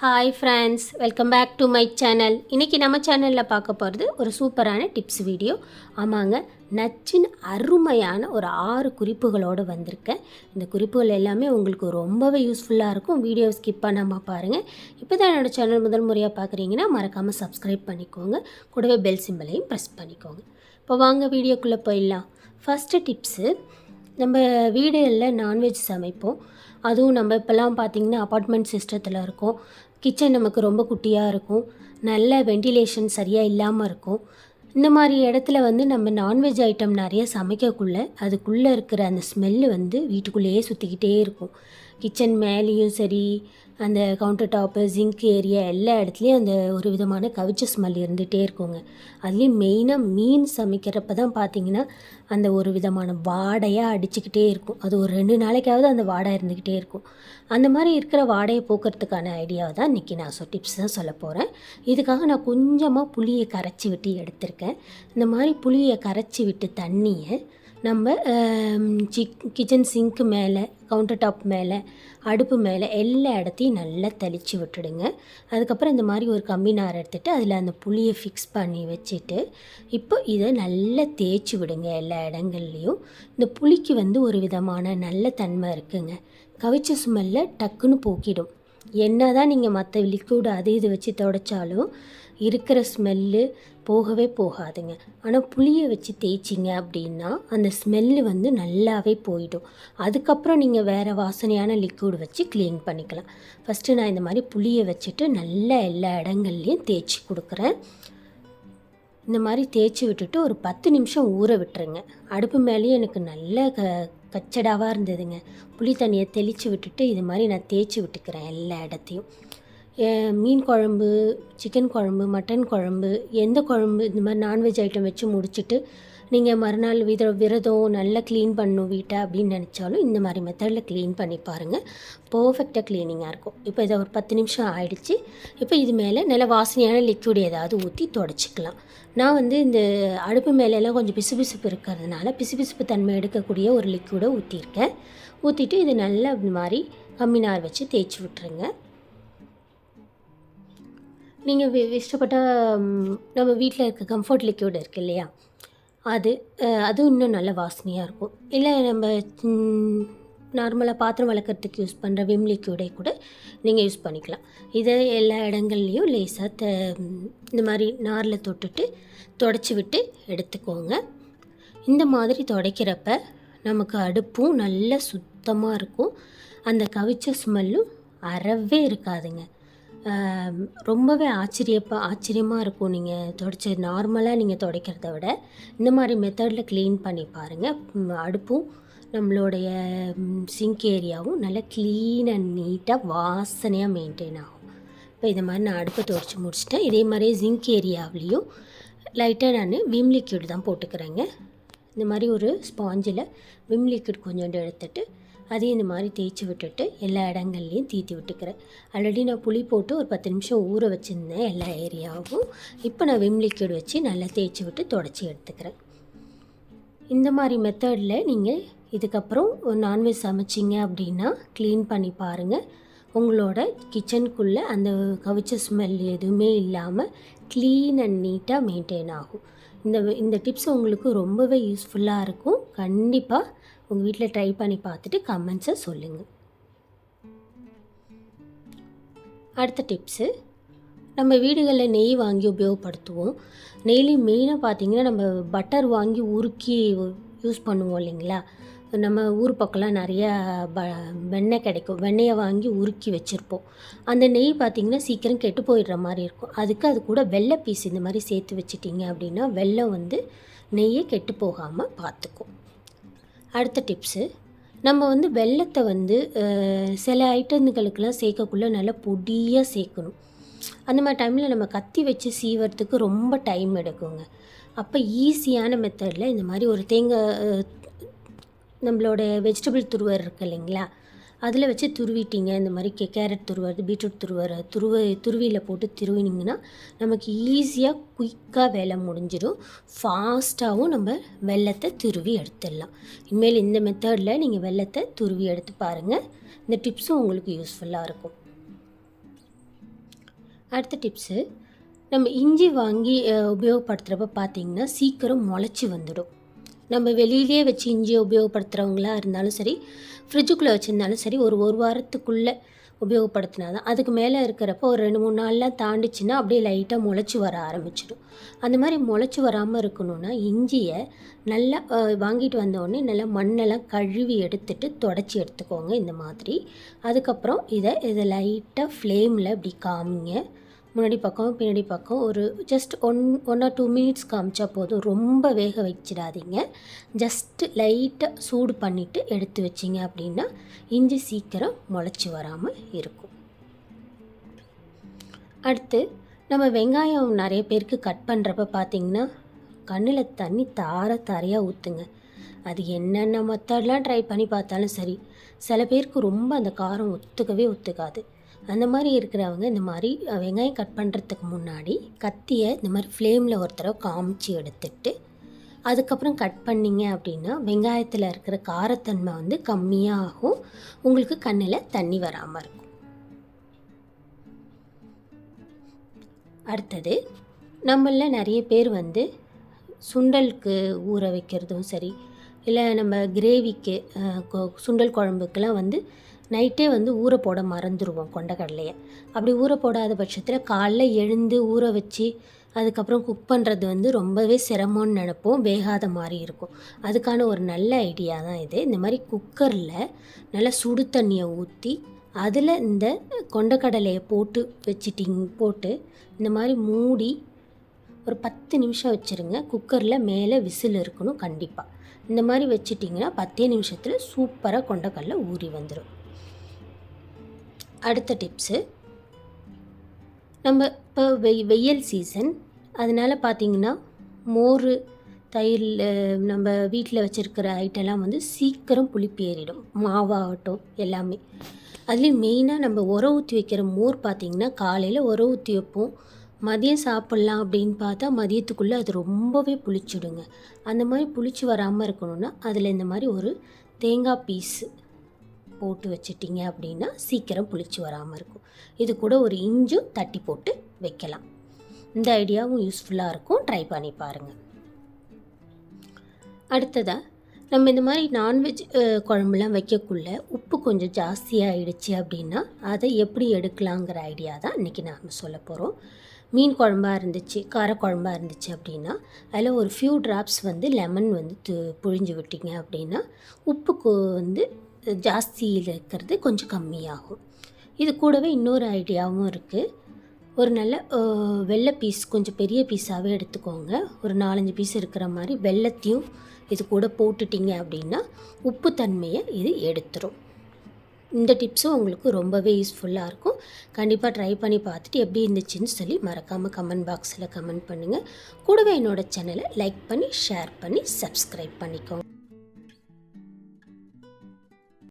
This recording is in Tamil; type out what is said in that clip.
Hi friends welcome back to my channel இன்றைக்கி நம்ம சேனலில் பார்க்க போகிறது ஒரு சூப்பரான டிப்ஸ் வீடியோ ஆமாங்க நச்சின் அருமையான ஒரு ஆறு குறிப்புகளோடு வந்திருக்கேன் இந்த குறிப்புகள் எல்லாமே உங்களுக்கு ரொம்பவே யூஸ்ஃபுல்லாக இருக்கும். வீடியோ ஸ்கிப் பண்ணாமல் பாருங்கள் இப்போ தான் என்னோடய சேனல் முதல் முறையாக பார்க்குறீங்கன்னா மறக்காமல் சப்ஸ்கிரைப் பண்ணிக்கோங்க. கூடவே பெல் சிம்பிளையும் ப்ரெஸ் பண்ணிக்கோங்க. இப்போ வாங்க வீடியோக்குள்ளே போயிடலாம். ஃபஸ்ட்டு டிப்ஸு நம்ம வீடுகளில் நான்வெஜ் சமைப்போம். அதுவும் நம்ம இப்போல்லாம் பார்த்திங்கன்னா அப்பார்ட்மெண்ட் சிஸ்டத்தில் இருக்கும். கிச்சன் நமக்கு ரொம்ப குட்டியாக இருக்கும். நல்ல வெண்டிலேஷன் சரியாக இல்லாமல் இருக்கும். இந்த மாதிரி இடத்துல வந்து நம்ம நான்வெஜ் ஐட்டம் நிறைய சமைக்கக்குள்ள அதுக்குள்ளே இருக்கிற அந்த ஸ்மெல்லு வந்து வீட்டுக்குள்ளேயே சுற்றிக்கிட்டே இருக்கும். கிச்சன் மேலேயும் சரி அந்த கவுண்டர் டாப்பு ஜிங்க் ஏரியா எல்லா இடத்துலையும் அந்த ஒரு விதமான கவிச்ச ஸ்மெல் இருந்துகிட்டே இருக்குங்க. அதுலேயும் மெயினாக மீன் சமைக்கிறப்ப தான் பார்த்தீங்கன்னா அந்த ஒரு விதமான வாடையாக அடிச்சுக்கிட்டே இருக்கும். அது ஒரு ரெண்டு நாளைக்காவது அந்த வாடை இருந்துக்கிட்டே இருக்கும். அந்த மாதிரி இருக்கிற வாடையை போக்குறதுக்கான ஐடியாவை தான் இன்றைக்கி நான் சொ டிப்ஸ் தான் சொல்ல போகிறேன் இதுக்காக நான் கொஞ்சமாக புளியை கரைச்சி விட்டு எடுத்திருக்கேன். இந்த மாதிரி புளியை கரைச்சி விட்டு தண்ணியை நம்ம சிக் கிச்சன் சிங்க்கு மேலே கவுண்டர் டாப் மேலே அடுப்பு மேலே எல்லா இடத்தையும் நல்லா தெளித்து விட்டுடுங்க. அதுக்கப்புறம் இந்த மாதிரி ஒரு கம்பி நார் எடுத்துகிட்டு அதில் அந்த புளியை ஃபிக்ஸ் பண்ணி வச்சுட்டு இப்போ இதை நல்லா தேய்ச்சி விடுங்க எல்லா இடங்கள்லையும். இந்த புளிக்கு வந்து ஒரு விதமான நல்ல தன்மை இருக்குங்க. கவிச்ச ஸ்மெல்ல டக்குன்னு போக்கிடும். என்ன தான் நீங்கள் மற்ற லிக்விட் அது இது வச்சு துடைச்சாலும் இருக்கிற ஸ்மெல்லு போகவே போகாதுங்க. ஆனால் புளியை வச்சு தேய்ச்சிங்க அப்படின்னா அந்த ஸ்மெல்லு வந்து நல்லாவே போயிடும். அதுக்கப்புறம் நீங்கள் வேறு வாசனையான லிக்விட் வச்சு க்ளீன் பண்ணிக்கலாம். ஃபஸ்ட்டு நான் இந்த மாதிரி புளியை வச்சுட்டு நல்லா எல்லா இடங்கள்லையும் தேய்ச்சி கொடுக்குறேன். இந்த மாதிரி தேய்ச்சி விட்டுட்டு ஒரு பத்து நிமிஷம் ஊற விட்டுருங்க. அடுப்பு மேலேயும் எனக்கு நல்ல க கச்சடாவாக இருந்ததுங்க. புளி தண்ணியை தெளித்து விட்டுட்டு இது மாதிரி நான் தேய்ச்சி விட்டுக்கிறேன் எல்லா இடத்தையும். மீன் குழம்பு சிக்கன் குழம்பு மட்டன் குழம்பு எந்த குழம்பு இந்த மாதிரி நான்வெஜ் ஐட்டம் வச்சு முடிச்சுட்டு நீங்கள் மறுநாள் வித விரதம் நல்லா க்ளீன் பண்ணணும் வீட்டை அப்படின்னு நினச்சாலும் இந்த மாதிரி மெத்தடில் க்ளீன் பண்ணி பாருங்கள் பர்ஃபெக்டாக க்ளீனிங்காக இருக்கும். இப்போ இதை ஒரு பத்து நிமிஷம் ஆயிடுச்சு. இப்போ இது மேலே நல்ல வாசனையான லிக்விட் ஏதாவது ஊற்றி தொடச்சிக்கலாம். நான் வந்து இந்த அடுப்பு மேலெல்லாம் கொஞ்சம் பிசுபிசுப்பு இருக்கிறதுனால பிசுபிசுப்பு தன்மை எடுக்கக்கூடிய ஒரு லிக்விடை ஊற்றிருக்கேன் ஊற்றிட்டு இது நல்லா இந்த மாதிரி கம்மினார் வச்சு தேய்ச்சி விட்டுருங்க. நீங்கள் இஷ்டப்பட்டால் நம்ம வீட்டில் இருக்க கம்ஃபர்ட் லிக்யூட் இருக்குது இல்லையா? அது அதுவும் இன்னும் நல்ல வாசனையாக இருக்கும். இல்லை நம்ம நார்மலாக பாத்திரம் வளர்க்குறதுக்கு யூஸ் பண்ணுற விம் லிக்யூடை கூட நீங்கள் யூஸ் பண்ணிக்கலாம். இதை எல்லா இடங்கள்லையும் லேசாக த இந்த மாதிரி நாரில் தொட்டுட்டு தொடச்சி விட்டு எடுத்துக்கோங்க. இந்த மாதிரி துடைக்கிறப்ப நமக்கு அடுப்பும் நல்ல சுத்தமாக இருக்கும். அந்த கவிச்ச ஸ்மெல்லும் அறவே இருக்காதுங்க. ரொம்பவே ஆச்சரியப்பா ஆச்சரியமாக இருக்கும் நீங்கள் துடைச்ச நார்மலாக நீங்கள் துடைக்கிறத விட. இந்த மாதிரி மெத்தடில் க்ளீன் பண்ணி பாருங்கள் அடுப்பும் நம்மளுடைய சிங்க் ஏரியாவும் நல்லா க்ளீன் அண்ட் நீட்டாக வாசனையாக மெயின்டைன் ஆகும். இப்போ இதை மாதிரி நான் அடுப்பை துடைச்சி முடிச்சிட்டேன். இதே மாதிரி ஜிங்க் ஏரியாவிலையும் லைட்டாக நான் விம் தான் போட்டுக்கிறேங்க. இந்த மாதிரி ஒரு ஸ்பாஞ்சில் விம் லிக்விட் கொஞ்சோண்டு எடுத்துட்டு அதையும் இந்த மாதிரி தேய்ச்சி விட்டுட்டு எல்லா இடங்கள்லையும் தீத்தி விட்டுக்கிறேன். ஆல்ரெடி நான் புளி போட்டு ஒரு பத்து நிமிஷம் ஊற வச்சுருந்தேன் எல்லா ஏரியாவும் இப்போ நான் விம் லிக்விட் வச்சு நல்லா தேய்ச்சி விட்டு தொடச்சி எடுத்துக்கிறேன். இந்த மாதிரி மெத்தடில் நீங்கள் இதுக்கப்புறம் நான்வெஜ் சமைச்சிங்க அப்படின்னா க்ளீன் பண்ணி பாருங்கள் உங்களோட கிச்சனுக்குள்ளே அந்த கவிச்ச ஸ்மெல் எதுவுமே இல்லாமல் க்ளீன் அண்ட் நீட்டாக மெயின்டைன் ஆகும். இந்த இந்த டிப்ஸ் உங்களுக்கு ரொம்பவே யூஸ்ஃபுல்லாக இருக்கும். கண்டிப்பாக உங்கள் வீட்டில் ட்ரை பண்ணி பார்த்துட்டு கமெண்ட்ஸை சொல்லுங்கள் அடுத்த டிப்ஸு நம்ம வீடுகளில் நெய் வாங்கி உபயோகப்படுத்துவோம். நெய்லையும் மெயினாக பார்த்திங்கன்னா நம்ம பட்டர் வாங்கி உருக்கி யூஸ் பண்ணுவோம் இல்லைங்களா? நம்ம ஊர் பக்கம்லாம் நிறையா ப வெண்ணெய் கிடைக்கும். வெண்ணெயை வாங்கி உருக்கி வச்சுருப்போம். அந்த நெய் பார்த்திங்கன்னா சீக்கிரம் கெட்டு போயிடுற மாதிரி இருக்கும். அதுக்கு அது கூட வெள்ளை பீஸ் இந்த மாதிரி சேர்த்து வச்சிட்டிங்க அப்படின்னா வெள்ளம் வந்து நெய்யை கெட்டு போகாமல் பார்த்துக்கும் அடுத்த டிப்ஸு நம்ம வந்து வெள்ளத்தை வந்து சில ஐட்டங்களுக்கெல்லாம் சேர்க்கக்குள்ளே நல்லா பொடியாக சேர்க்கணும். அந்த மாதிரி டைமில் நம்ம கத்தி வச்சு சீவறதுக்கு ரொம்ப டைம் எடுக்குங்க. அப்போ ஈஸியான மெத்தடில் இந்த மாதிரி ஒரு தேங்காய் நம்மளோட வெஜிடபிள் துருவர் இருக்கு இல்லைங்களா? அதில் வச்சு துருவிட்டீங்க. இந்த மாதிரி கே கேரட் துருவர் பீட்ரூட் துருவர துருவ துருவியில் போட்டு துருவினிங்கன்னா நமக்கு ஈஸியாக குயிக்காக வேலை முடிஞ்சிடும். ஃபாஸ்ட்டாகவும் நம்ம வெள்ளத்தை துருவி எடுத்துடலாம். இனிமேல் இந்த மெத்தடில் நீங்கள் வெள்ளத்தை துருவி எடுத்து பாருங்கள் இந்த டிப்ஸும் உங்களுக்கு யூஸ்ஃபுல்லாக இருக்கும். அடுத்த டிப்ஸு நம்ம இஞ்சி வாங்கி உபயோகப்படுத்துகிறப்ப பார்த்திங்கன்னா சீக்கிரம் முளைச்சி வந்துடும். நம்ம வெளியிலேயே வச்சு இஞ்சியை உபயோகப்படுத்துகிறவங்களா இருந்தாலும் சரி ஃப்ரிட்ஜுக்குள்ளே வச்சுருந்தாலும் சரி ஒரு ஒரு வாரத்துக்குள்ளே உபயோகப்படுத்தினா தான் அதுக்கு மேலே இருக்கிறப்ப ஒரு ரெண்டு மூணு நாள்லாம் தாண்டிச்சுன்னா அப்படியே லைட்டாக முளைச்சி வர ஆரம்பிச்சிடும். அந்த மாதிரி முளைச்சி வராமல் இருக்கணும்னா இஞ்சியை நல்லா வாங்கிட்டு வந்தோடனே நல்லா மண்ணெல்லாம் கழுவி எடுத்துட்டு தொடச்சி எடுத்துக்கோங்க இந்த மாதிரி. அதுக்கப்புறம் இதை இதை லைட்டாக ஃப்ளேமில் இப்படி காமிங்க. முன்னாடி பக்கம் பின்னாடி பக்கம் ஒரு just one one or two minutes காமிச்சா போதும். ரொம்ப வேக வச்சிடாதீங்க. ஜஸ்ட்டு லைட்டாக சூடு பண்ணிவிட்டு எடுத்து வச்சிங்க அப்படின்னா இஞ்சி சீக்கிரம் முளைச்சி வராமல் இருக்கும். அடுத்து நம்ம வெங்காயம் நிறைய பேருக்கு கட் பண்ணுறப்ப பார்த்தீங்கன்னா கண்ணில் தண்ணி தார தாரையாக ஊற்றுங்க அது என்னென்ன மெத்தட்லாம் ட்ரை பண்ணி பார்த்தாலும் சரி சில பேருக்கு ரொம்ப அந்த காரம் ஒத்துக்கவே ஒத்துக்காது. அந்த மாதிரி இருக்கிறவங்க இந்த மாதிரி வெங்காயம் கட் பண்ணுறதுக்கு முன்னாடி கத்தியை இந்த மாதிரி ஃப்ளேமில் ஒரு தடவை காமிச்சு எடுத்துட்டு அதுக்கப்புறம் கட் பண்ணிங்க அப்படின்னா வெங்காயத்தில் இருக்கிற காரத்தன்மை வந்து கம்மியாகும். உங்களுக்கு கண்ணில் தண்ணி வராமல் இருக்கும். அடுத்தது நம்மள நிறைய பேர் வந்து சுண்டலுக்கு ஊற வைக்கிறதும் சரி இல்லை நம்ம கிரேவிக்கு சுண்டல் குழம்புக்கெலாம் வந்து நைட்டே வந்து ஊற போட மறந்துடுவோம் கொண்டக்கடலையை. அப்படி ஊற போடாத பட்சத்தில் காலைல எழுந்து ஊற வச்சு அதுக்கப்புறம் குக் பண்ணுறது வந்து ரொம்பவே சிரமம்னு நினப்போம். வேகாத மாதிரி இருக்கும். அதுக்கான ஒரு நல்ல ஐடியா தான் இது. இந்த மாதிரி குக்கரில் நல்லா சுடு தண்ணியை ஊற்றி அதில் இந்த கொண்டக்கடலையை போட்டு வச்சிட்டிங் போட்டு இந்த மாதிரி மூடி ஒரு பத்து நிமிஷம் வச்சுருங்க. குக்கரில் மேலே விசில் இருக்கணும் கண்டிப்பாக இந்த மாதிரி வச்சிட்டிங்கன்னா பத்தே நிமிஷத்தில் சூப்பராக கொண்டக்கடலை ஊறி வந்துடும் அடுத்த டிப்ஸு. நம்ம இப்போ வெய் வெயில் சீசன். அதனால் பார்த்தீங்கன்னா மோர் தயிர் நம்ம வீட்டில் வச்சுருக்கிற ஐட்டெல்லாம் வந்து சீக்கிரம் புளிப்பு ஏறிடும். மாவாகட்டும் எல்லாமே. அதுலேயும் மெயினாக நம்ம உர ஊற்றி வைக்கிற மோர் பார்த்திங்கன்னா காலையில் உர ஊற்றி வைப்போம். மதியம் சாப்பிட்லாம் அப்படின்னு பார்த்தா மதியத்துக்குள்ளே அது ரொம்பவே புளிச்சிடுங்க. அந்த மாதிரி புளிச்சு வராமல் இருக்கணும்னா அதில் இந்த மாதிரி ஒரு தேங்காய் பீஸு போட்டு வச்சிட்டிங்க அப்படின்னா சீக்கிரம் புளிச்சு வராமல் இருக்கும். இது கூட ஒரு இஞ்சும் தட்டி போட்டு வைக்கலாம். இந்த ஐடியாவும் யூஸ்ஃபுல்லாக இருக்கும். ட்ரை பண்ணி பாருங்கள் அடுத்ததாக நம்ம இந்த மாதிரி நான்வெஜ் குழம்புலாம் வைக்கக்குள்ள உப்பு கொஞ்சம் ஜாஸ்தியாகிடுச்சு அப்படின்னா அதை எப்படி எடுக்கலாங்கிற ஐடியா தான் இன்றைக்கி நாம் சொல்ல போகிறோம் மீன் குழம்பா இருந்துச்சு காரக்குழம்பா இருந்துச்சு அப்படின்னா அதில் ஒரு ஃபியூ ட்ராப்ஸ் வந்து லெமன் வந்து து- புழிஞ்சு விட்டிங்க அப்படின்னா உப்புக்கு வந்து ஜாஸ்தியில் இருக்கிறது கொஞ்சம் கம்மியாகும். இது கூடவே இன்னொரு ஐடியாவும் இருக்குது ஒரு நல்ல வெள்ளை பீஸ் கொஞ்சம் பெரிய பீஸாகவே எடுத்துக்கோங்க. ஒரு நாலஞ்சு பீஸ் இருக்கிற மாதிரி வெள்ளத்தையும் இது கூட போட்டுட்டிங்க அப்படின்னா உப்பு தன்மையை இது எடுத்துரும். இந்த டிப்ஸும் உங்களுக்கு ரொம்பவே யூஸ்ஃபுல்லாக இருக்கும். கண்டிப்பாக ட்ரை பண்ணி பார்த்துட்டு எப்படி இருந்துச்சுன்னு சொல்லி மறக்காமல் கமெண்ட் பாக்ஸில் கமெண்ட் பண்ணுங்கள் கூடவே என்னோடய சேனலை லைக் பண்ணி ஷேர் பண்ணி சப்ஸ்கிரைப் பண்ணிக்கோங்க.